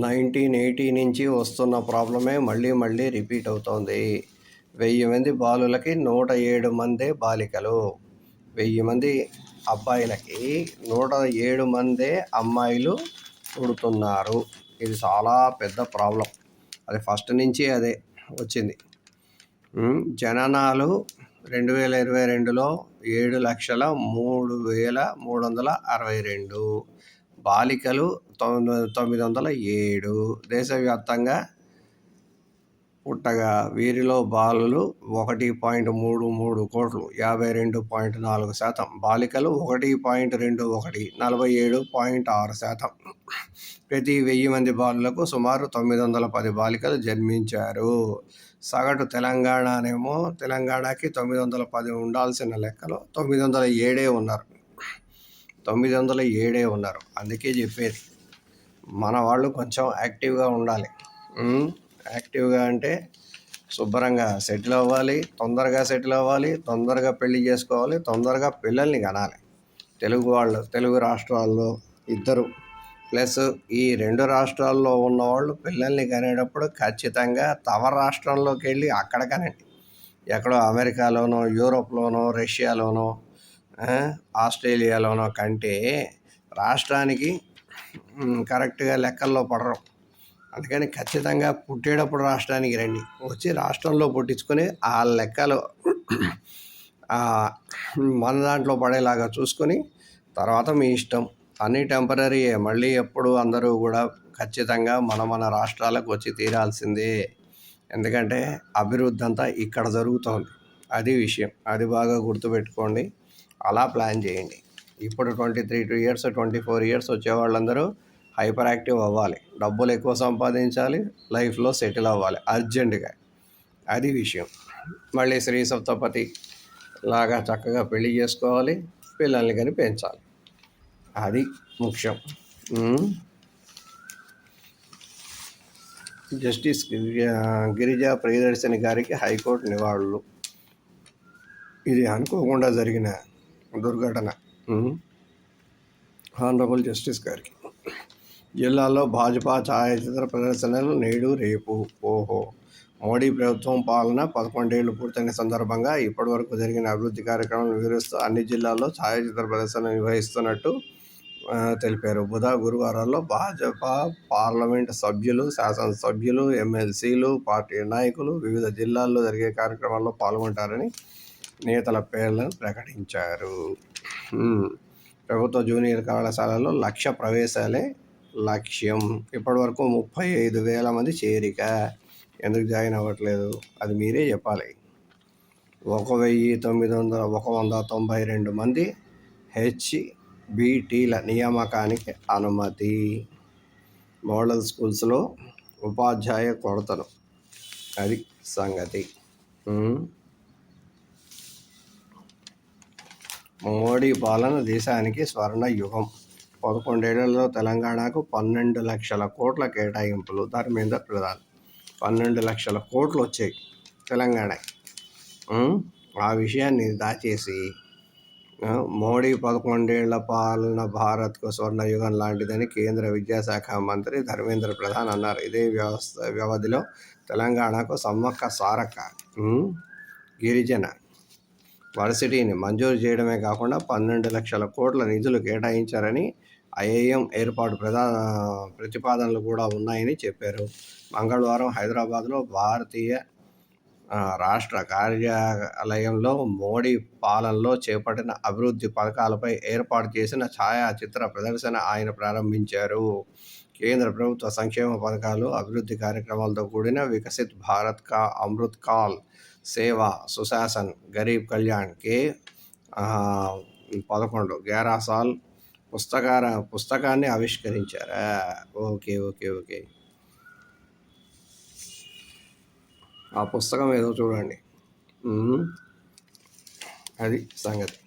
Nineteen eighty నుంచి వస్తున్న ప్రాబ్లమే మళ్ళీ మళ్ళీ రిపీట్ అవుతోంది. వెయ్యి మంది బాలులకి నూట ఏడు మందే బాలికలు. వెయ్యి మంది అబ్బాయిలకి నూట ఏడు మందే అమ్మాయిలు పుడుతున్నారు. ఇది చాలా పెద్ద ప్రాబ్లం. అది ఫస్ట్ నుంచి అదే వచ్చింది. జననాలు రెండు వేల ఇరవై రెండులో ఏడు లక్షల మూడు వేల మూడు వందల అరవై రెండు. బాలికలు తొమ్మిది తొమ్మిది వందల ఏడు. దేశవ్యాప్తంగా పుట్టగా వీరిలో బాలులు ఒకటి పాయింట్ మూడు మూడు కోట్లు యాభై రెండు పాయింట్ నాలుగు శాతం. బాలికలు ఒకటి పాయింట్ రెండు ఒకటి నలభై ఏడు పాయింట్ ఆరు శాతం. ప్రతి వెయ్యి మంది బాలులకు సుమారు తొమ్మిది వందల పది బాలికలు జన్మించారు. సగటు తెలంగాణనేమో తెలంగాణకి తొమ్మిది వందల పది ఉండాల్సిన లెక్కలో తొమ్మిది వందల ఏడే ఉన్నారు. తొమ్మిది వందల ఏడే ఉన్నారు. అందుకే చెప్పేది. మన వాళ్ళు కొంచెం యాక్టివ్గా ఉండాలి. యాక్టివ్గా అంటే శుభ్రంగా సెటిల్ అవ్వాలి తొందరగా సెటిల్ అవ్వాలి తొందరగా పెళ్ళి చేసుకోవాలి తొందరగా పిల్లల్ని కనాలి. తెలుగు వాళ్ళు తెలుగు రాష్ట్రాల్లో ఇద్దరు. ప్లస్ ఈ రెండు రాష్ట్రాల్లో ఉన్నవాళ్ళు పిల్లల్ని కనేటప్పుడు ఖచ్చితంగా తమ రాష్ట్రంలోకి వెళ్ళి అక్కడ కనండి. ఎక్కడో అమెరికాలోనో యూరోప్లోనో రష్యాలోనో ఆస్ట్రేలియాలోనో కంటే రాష్ట్రానికి కరెక్ట్గా లెక్కల్లో పడరు. అందుకని ఖచ్చితంగా పుట్టేటప్పుడు రాష్ట్రానికి రండి. వచ్చి రాష్ట్రంలో పుట్టించుకొని ఆ లెక్కలు మన దాంట్లో పడేలాగా చూసుకొని తర్వాత మీ ఇష్టం. అన్నీ టెంపరీయే మళ్ళీ ఎప్పుడు అందరూ కూడా ఖచ్చితంగా మన మన రాష్ట్రాలకు వచ్చి తీరాల్సిందే. ఎందుకంటే అభివృద్ధి అంతా ఇక్కడ జరుగుతోంది. అది విషయం. అది బాగా గుర్తుపెట్టుకోండి. అలా ప్లాన్ చేయండి. ఇప్పుడు twenty three two years twenty four years వచ్చే వాళ్ళందరూ హైపర్ యాక్టివ్ అవ్వాలి. డబ్బులు ఎక్కువ సంపాదించాలి లైఫ్లో సెటిల్ అవ్వాలి అర్జెంటుగా. అది విషయం. మళ్ళీ శ్రీ సప్తపతి లాగా చక్కగా పెళ్ళి చేసుకోవాలి పిల్లల్ని కానీ పెంచాలి. అది ముఖ్యం. జస్టిస్ గిరిజా ప్రియదర్శిని గారికి హైకోర్టు నివాళులు. ఇది అనుకోకుండా జరిగిన దుర్ఘటన. హానరబుల్ జస్టిస్ గారికి. జిల్లాలో భాజపా ఛాయాచిత్ర ప్రదర్శనలు నేడు రేపు. ఓహో. మోడీ ప్రభుత్వం పాలన పదకొండేళ్ళు పూర్తయిన సందర్భంగా ఇప్పటివరకు జరిగిన అభివృద్ధి కార్యక్రమాలను వివరిస్తూ అన్ని జిల్లాల్లో ఛాయాచిత్ర ప్రదర్శన నిర్వహిస్తున్నట్టు తెలిపారు. బుధ గురువారాల్లో భాజపా పార్లమెంట్ సభ్యులు శాసనసభ్యులు ఎమ్మెల్సీలు పార్టీ నాయకులు వివిధ జిల్లాల్లో జరిగే కార్యక్రమాల్లో పాల్గొంటారని నేతల పేర్లను ప్రకటించారు. ప్రభుత్వ జూనియర్ కళాశాలలో లక్ష ప్రవేశాలే లక్ష్యం. ఇప్పటివరకు ముప్పై ఐదు వేల మంది చేరిక. ఎందుకు జాయిన్ అవ్వట్లేదు? అది మీరే చెప్పాలి. ఒక వెయ్యి తొమ్మిది వందల ఒక వంద తొంభై రెండు మంది హెచ్బిటీల నియామకానికి అనుమతి. మోడల్ స్కూల్స్లో ఉపాధ్యాయ కొరతను అది సంగతి. మోడీ పాలన దేశానికి స్వర్ణ యుగం. పదకొండేళ్ళలో తెలంగాణకు పన్నెండు లక్షల కోట్ల కేటాయింపులు. ధర్మేంద్ర ప్రధాన్ పన్నెండు లక్షల కోట్లు వచ్చాయి తెలంగాణ ఆ విషయాన్ని దాచేసి మోడీ పదకొండేళ్ళ పాలన భారత్కు స్వర్ణయుగం లాంటిదని కేంద్ర విద్యాశాఖ మంత్రి ధర్మేంద్ర ప్రధాన్ అన్నారు. ఇదే వ్యవస్థ వ్యవధిలో తెలంగాణకు సమ్మక్క సారక్క గిరిజన వర్సిటీని మంజూరు చేయడమే కాకుండా పన్నెండు లక్షల కోట్ల నిధులు కేటాయించారని ఐఐఎం ఏర్పాటు ప్రధాన ప్రతిపాదనలు కూడా ఉన్నాయని చెప్పారు. మంగళవారం హైదరాబాద్లో భారతీయ రాష్ట్ర కార్యాలయంలో మోడీ పాలనలో చేపట్టిన అభివృద్ధి పథకాలపై ఏర్పాటు చేసిన ఛాయాచిత్ర ప్రదర్శన ఆయన ప్రారంభించారు. కేంద్ర ప్రభుత్వ సంక్షేమ పథకాలు అభివృద్ధి కార్యక్రమాలతో కూడిన వికసిత్ భారత్ కా అమృత్ కాల్ సేవ సుశాసన్ గరీబ్ కళ్యాణ్ కే పదకొండు. గ్యారా సాల్ పుస్తకార పుస్తకాన్ని ఆవిష్కరించారా? Okay okay okay. ఆ పుస్తకం ఏదో చూడండి. అది సంగతి.